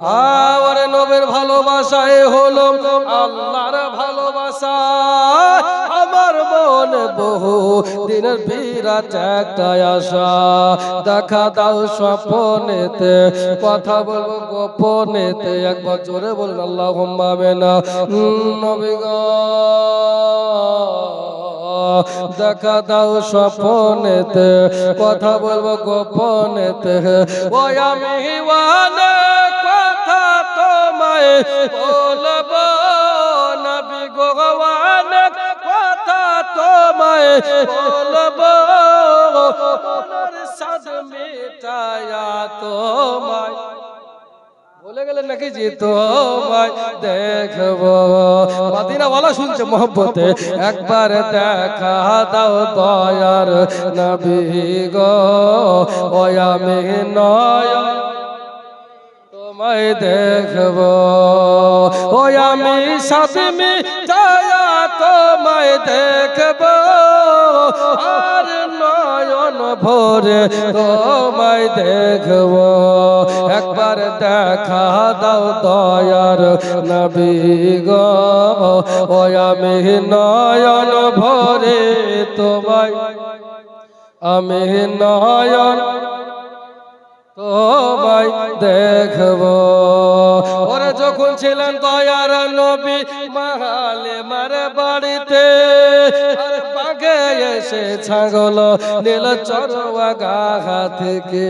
আর নবের ভালোবাসায় হলো আল্লাহর ভালোবাসা। আমার মন বহু দিনের বিরাট একটা আশা। দেখা দাও স্বপনেতে, কথা বলব গোপনেতে। একবার জোরে বলুন আল্লাহ না নবী গো, দেখা দাও স্বপনেতে, কথা বলব গোপনেতে। ওই আমি বলব, নবী গো অনেক কথা তোমায় বলব। সাদ মিটায়া তোমায়। বলে শুনছে একবার দেখা দাও দয়ার নবী গো। ও আমি নয় তোমায় দেখব। ও আমি সাথে ছায়া তোমায় দেখব। আর নয়ন ভোরে তোমায় দেখব। একবার দেখা দাও দয়ার নবী গো। ও আমি নয়ন ভোরে তোমায় আমি নয়ন তোমায় দেখব। ওরা যখন ছিলেন দয়ার নবী, মাহালে মারে বাড়িতে বাগে এসে ছাগল, নীল চরওয়া থেকে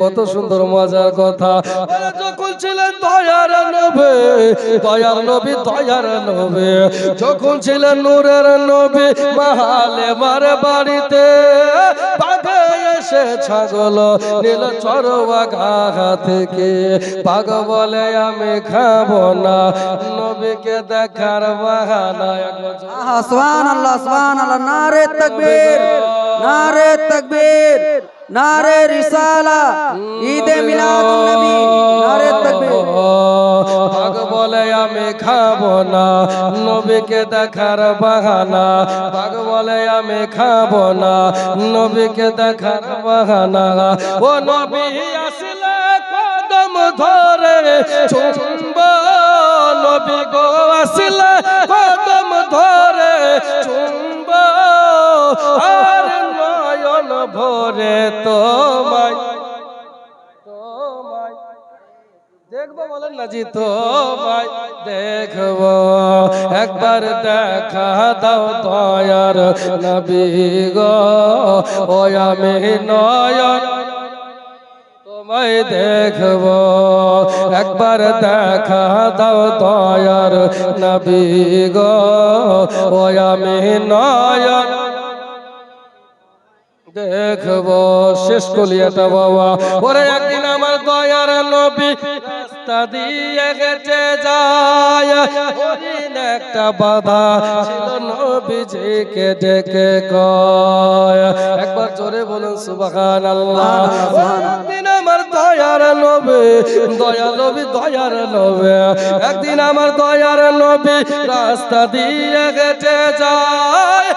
কত সুন্দর মজার কথা। ওরা যখন ছিলেন দয়ার নবী দয়ার নবী দয়ার নবী। যখন ছিলেন নূরের নবী, মাহালে মারে বাড়িতে বাগে এসে ছাগল, নীল চরওয়া ঘা থেকে পাগ বলে, আমি খাব না। নবীকে দেখার বাহানা সুবহান আল্লাহ সুবহান আল্লাহ নারে তাকবীর নারে তাকবীর, নারে রিসালা, ঈদে মিলাদুন নবী, নারে তাকবীর। আমি খাব না। নবীকে দেখার বাহানা পাগ বলে আমি খাব না। নবীকে দেখার বাহানা। ও নবী আসলে কদম ধরে চুম্ব। নবী গো আসলে কদম ধরে চুম্ব। আর নয়ন ভরে তোমায় দেখব বলেন না জি তোমায় দেখব। একবার দেখা দাও দয়ার নবী গো। ও আমি নয়ন তোমায় দেখব। একবার দেখা দাও দয়ার নবী গো। ও আমি নয়ন দেখব। শেষ কলিয়াটা বাবা। ওরে একদিন আমার দয়ার নবী রাস্তা দিয়ে গেছে যায়। একটা বাধা ছিল ডেকে কয়। একবার জোরে বলুন সুবহান আল্লাহ আমার দয়ার একদিন আমার দয়ার নবী রাস্তা দিয়ে গেছে যায়।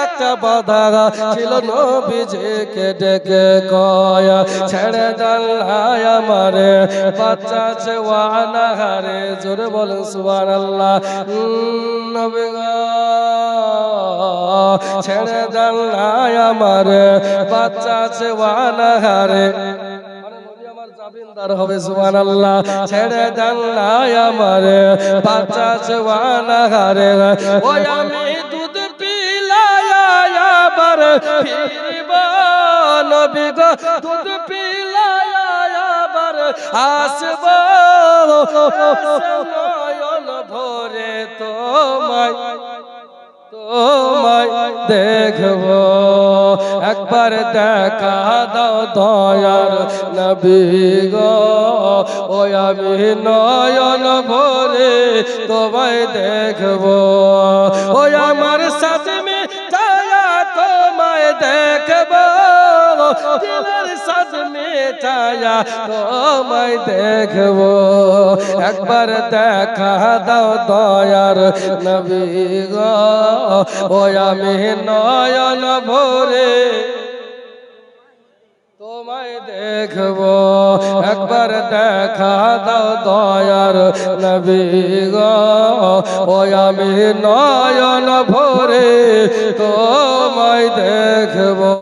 একটা বাধা ছিল নবীজিকে ডেকে কয়, ছেড়ে জানলাই আমারে, বাচ্চা আছে ওয়ানা হারে জোরে বলেন সুবান আল্লাহ ছেড়ে জানলাই আমারে, বাচ্চা আছে ওয়ানা হারে হবে আল্লাহ ছেড়ে বাচ্চা ওই আমি ফিরব দুধ পিলায়া আসব। ভরে তোমায় তোমায় দেখব। একবার দেখা দাও দয়ার নবী গো। আমি নয়ন ভরে তোমায় দেখব। ও আমার সাথে দিলের সাথে মে ছায়া তোমায় দেখব। একবার দেখা দাও দয়ার নবী গো। ও আমি নয়ন ভরে দেখব। একবার দেখা দাও দয়ার নবী গো। ও আমি নয়ন ভরে তোমায় দেখব।